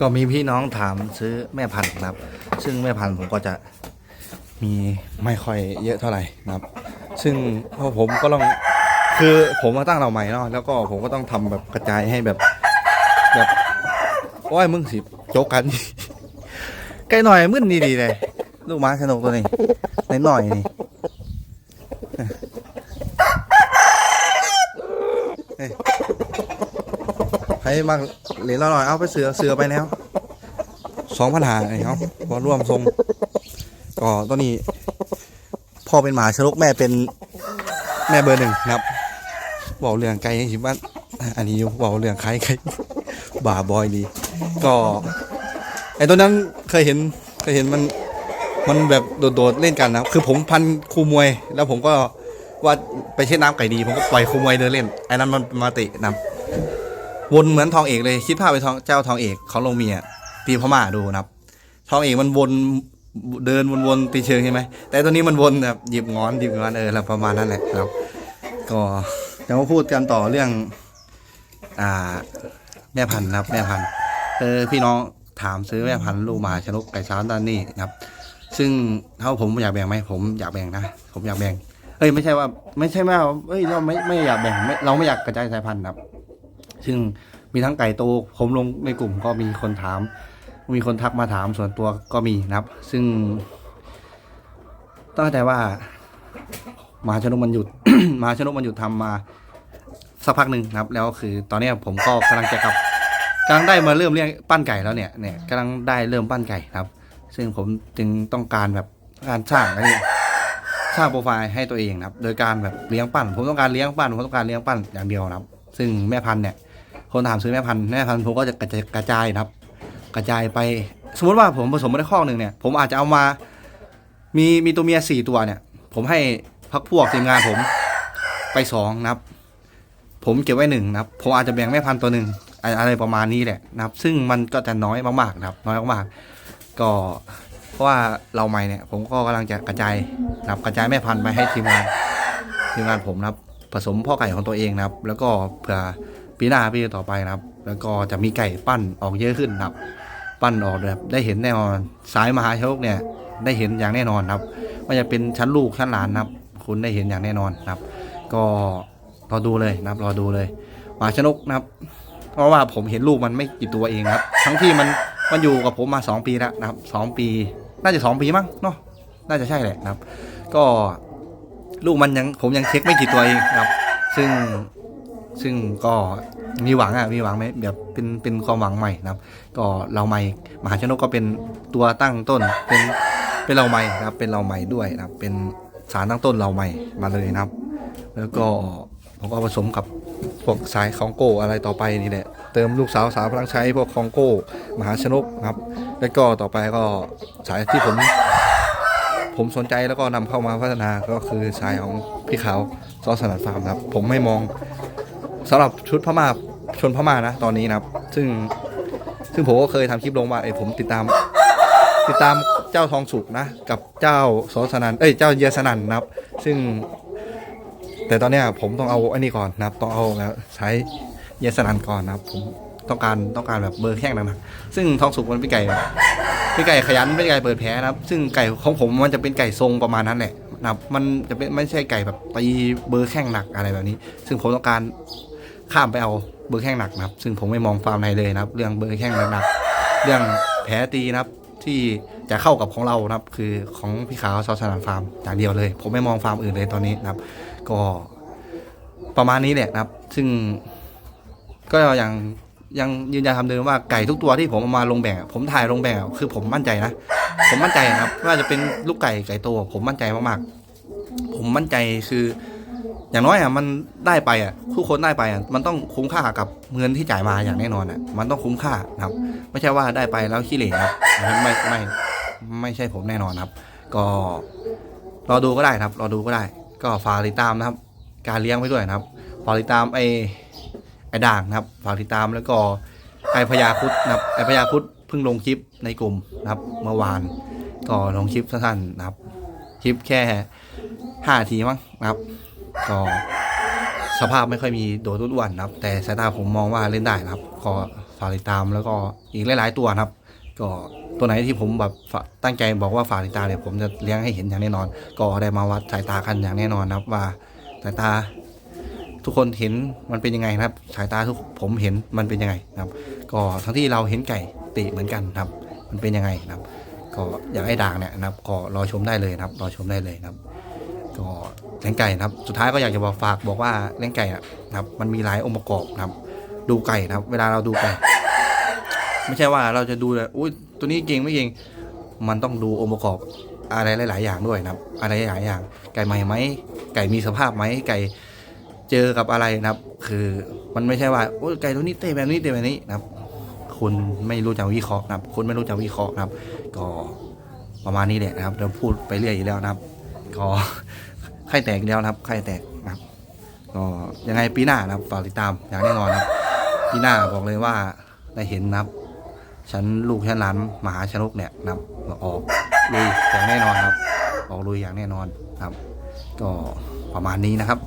ก็มีพี่น้องถามซื้อแม่พันธุ์นะครับ ซึ่งแม่พันธุ์ผมก็จะมีไม่ค่อยเยอะเท่าไหร่นะครับ ซึ่งพอผมก็ต้องคือผมมาตั้งเราใหม่เนาะแล้วก็ผมก็ต้องทำแบบกระจายให้แบบแบบโอ้ยมึงสิโจกกันใกล้หน่อยมึนดีๆเลยลูกม้าสนุกตัวนี้ในหน่อยนี่เฮ้มา เหรียญละหน่อยเอาไปเสือเสือไปแล้วสองพันหาไอ้เขาพอร่วมทรงก็ตอนนี้พ่อเป็นหมาชลกแม่เป็นแม่เบอร์หนึ่งครับบอกเรื่องไกลใชิบ้านอันนี้อยู่บอกเรื่องใครใครบ่าบอยดี ก็ไอ้ตัวนั้นเคยเห็นเคยเห็นมันมันแบบโดดๆเล่นกันนะคือผมพันคูมวย แล้วผมก็ว่าไปเช็ดน้ำไก่ดี ผมก็ปล่อยคูมวยเดินเล่นไอ้นั้นมันมาตะนะครับ วนเหมือนทองเอกเลยคิดภาพไปทองเจ้าทองเอกเขาลงเมียตีพม่าดูนะครับ ทองเอกมันวนเดินวนๆตีเชิงใช่ไหมแต่ตัวนี้มันวนแบบหยิบงอนหยิบงอนเออแล้วประมาณนั้นแหละครับ ก็เดี๋ยวมาพูดกันต่อเรื่อง อ่า แม่พันธุ์นะครับแม่พันธุ์เออพี่น้องถามซื้อแม่พันธุ์ลูกหมาชนกไก่ช้านด้านนี้นะครับ ซึ่งถ้าผมอยากแบ่งไหมผมอยากแบ่งนะผมอยากแบ่ง เอ้ยไม่ใช่ว่า ไม่ใช่ว่าเอ้ยเราไม่ไม่อยากแบ่งเราไม่อยากกระจายสายพันธุ์นะครับ ซึ่งมีทั้งไก่โตผมลงในกลุ่มก็มีคนถาม มีคนทักมาถามส่วนตัวก็มีนะครับ ซึ่งตั้งแต่ว่ามาชนกมันหยุด มาชนกมันหยุดทำมาสักพักหนึ่งนะครับ แล้วคือตอนนี้ผมก็กำลังจะกลับกำลังได้มาเริ่มเลี้ยงปั้นไก่แล้วเนี่ยเนี่ยกำลังได้เริ่มปั้นไก่ครับ ซึ่งผมจึงต้องการแบบการสร้างอะไรเนี่สร้างโปรไฟล์ให้ตัวเองนะครับ โดยการแบบเลี้ยงปั้น ผมต้องการเลี้ยงปั้นผมต้องการเลี้ยงปั้นอย่างเดียวนะครับ ซึ่งแม่พันธุ์เนี่ย คนถามซื้อแม่พันธุ์แม่พันธุ์ผมก็จะกระจายกระจายนะครับ กระจายไป สมมติว่าผมผสมมาได้ข้อหนึ่งเนี่ย ผมอาจจะเอามา มีมีตัวเมียสี่ตัวเนี่ย ผมให้พักพวกทีมงานผมไปสองนะครับ ผมเก็บไว้หนึ่งนะครับ ผมอาจจะแบ่งแม่พันธุ์ตัวหนึ่งอะไรประมาณนี้แหละนะครับ ซึ่งมันก็จะน้อยมากๆนะครับ น้อยมากๆก็เพราะว่าเราใหม่เนี่ย ผมก็กำลังจะกระจายนะครับกระจายแม่พันธุ์ไปให้ทีมงานทีมงานผมนะครับ ผสมพ่อไก่ของตัวเองนะครับ แล้วก็เผื่อ ปีหน้าปีต่อไปนะครับ แล้วก็จะมีไก่ปั้นออกเยอะขึ้นนะครับ ปั้นออกแบบได้เห็นแน่นอนสายมหาโชคเนี่ยได้เห็นอย่างแน่นอนครับว่าจะเป็นชั้นลูกชั้นหลานนะครับ คุณได้เห็นอย่างแน่นอนนะครับ ก็รอดูเลยนะครับรอดูเลยหมาชนกนะครับ เพราะว่าผมเห็นลูกมันไม่กี่ตัวเองครับ ทั้งที่มันมันอยู่กับผมมาสองปีแล้วนะครับสองปี น่าจะสองปีมั้งเนาะน่าจะใช่แหละนะครับ ก็ลูกมันยังผมยังเช็คไม่กี่ตัวเองครับ ซึ่ง ซึ่งก็มีหวังอะมีหวังไหมแบบเป็นเป็นความหวังใหม่นะครับ ก็เราใหม่มหาชนกก็เป็นตัวตั้งต้นเป็นเป็นเราใหม่นะครับ เป็นเราใหม่ด้วยนะครับ เป็นสารตั้งต้นเราใหม่มาเลยนะครับ แล้วก็ผมก็ผสมกับพวกสายคองโก้อะไรต่อไปนี่แหละเติมลูกสาวสาวพลังใช้พวกคองโก้มหาชนกนะครับ แล้วก็ต่อไปก็สายที่ผม ผมสนใจแล้วก็นำเข้ามาพัฒนาก็คือสายของพี่ขาวซอสนัดฟาร์มครับ ผมไม่มอง สำหรับชุดพม่าชนพม่านะ ตอนนี้นะครับ ซึ่งซึ่งผมก็เคยทำคลิปลงว่าเอ้ผมติดตาม ติดตามเจ้าทองสุกนะ กับเจ้าสสนันเอ้ยเจ้าเยสนันนะครับ ซึ่ง แต่ตอนเนี้ยผมต้องเอาอันนี้ก่อนนะครับ ต้องเอาแล้วใช้เยสนันก่อนนะครับ ผมต้องการต้องการแบบเบอร์แข้งหนักๆซึ่งทองสุกมันเป็นไก่เป็นไก่ขยันเป็นไก่เปิดแผลนะครับ ซึ่งไก่ของผมมันจะเป็นไก่ทรงประมาณนั้นแหละนะครับ มันจะเป็นไม่ใช่ไก่แบบตีเบอร์แข้งหนักอะไรแบบนี้ ซึ่งผมต้องการ ข้ามไปเอาเบอร์แข้งหนักนะครับ ซึ่งผมไม่มองฟาร์มไหนเลยนะครับ เรื่องเบอร์แข้งหนักๆเรื่องแผลตีนะครับที่จะเข้ากับของเรานะครับ คือของพี่ขาวซอสนามฟาร์มอย่างเดียวเลย ผมไม่มองฟาร์มอื่นเลยตอนนี้นะครับ ก็ประมาณนี้แหละนะครับ ซึ่งก็ยังยังยืนยันคำเดิมว่าไก่ทุกตัวที่ผมเอามาลงแบ่งผมถ่ายลงแบ่งคือผมมั่นใจนะ ผมมั่นใจนะครับว่าจะเป็นลูกไก่ไก่โตผมมั่นใจมากๆ ผมมั่นใจคือ อย่างน้อยอะมันได้ไปอะทุกคนได้ไปอะมันต้องคุ้มค่ากับเงินที่จ่ายมาอย่างแน่นอนอะมันต้องคุ้มค่านะครับ ไม่ใช่ว่าได้ไปแล้วขี้เหร่ครับไม่ไม่ไม่ใช่ผมแน่นอนครับ ก็รอดูก็ได้ครับรอดูก็ได้ ก็ฝากติดตามนะครับ การเลี้ยงไว้ด้วยนะครับฝากติดตามไอ้ไอ้ด่างนะครับฝากติดตามแล้วก็ไอ้พญาคุดนะครับไอ้พญาคุดเพิ่งลงคลิปในกลุ่มนะครับ เมื่อวานก็ลงคลิปสั้นๆนะครับ คลิปแค่ห้าทีมั้งนะครับ ก็สภาพไม่ค่อยมีโดดรุ่นวันนะครับ แต่สายตาผมมองว่าเล่นได้นะครับ ก็ฝากติดตามแล้วก็อีกหลาย ๆ ตัวนะครับ ก็ตัวไหนที่ผมแบบตั้งใจบอกว่าฝากติดตามเนี่ยผมจะเลี้ยงให้เห็นอย่างแน่นอน ก็ได้มาวัดสายตากันอย่างแน่นอนนะครับ ว่าสายตาทุกคนเห็นมันเป็นยังไงนะครับ สายตาทุกผมเห็นมันเป็นยังไงนะครับ ก็ทั้งที่เราเห็นไก่ติเหมือนกันครับ มันเป็นยังไงนะครับ ก็อยากให้ด่างเนี่ยนะครับ ก็รอชมได้เลยนะครับ รอชมได้เลยนะครับ ก็เลี้ยงไก่นะครับ สุดท้ายก็อยากจะบอกฝากบอกว่าเลี้ยงไก่นะครับ มันมีหลายองค์ประกอบนะครับ ดูไก่นะครับ เวลาเราดูไก่ ไม่ใช่ว่าเราจะดูเลยอุ้ยตัวนี้เก่งไม่เก่งมันต้องดูองค์ประกอบอะไรหลาย ๆ อย่างด้วยนะครับ อะไรหลายอย่าง ไก่ใหม่ไหมไก่มีสภาพไหมไก่เจอกับอะไรนะครับ คือมันไม่ใช่ว่าโอ้ไก่ตัวนี้เตะแบบนี้เตะแบบนี้นะครับคุณไม่รู้จักวิเคราะห์นะครับคุณไม่รู้จักวิเคราะห์นะครับ ก็ประมาณนี้แหละนะครับเราพูดไปเรื่อยอยู่แล้วนะครับ ก็ไข่แตกอีกแล้วนะครับไข่แตกนะครับก็ยังไงปีหน้านะครับฝากติดตามอย่างแน่นอนนะครับปีหน้าบอกเลยว่าได้เห็นนะครับฉันลูกฉันหลานมหาชนกเนี่ยนะครับออกลุยอย่างแน่นอนครับ ออกลุยอย่างแน่นอนครับ ก็ประมาณนี้นะครับ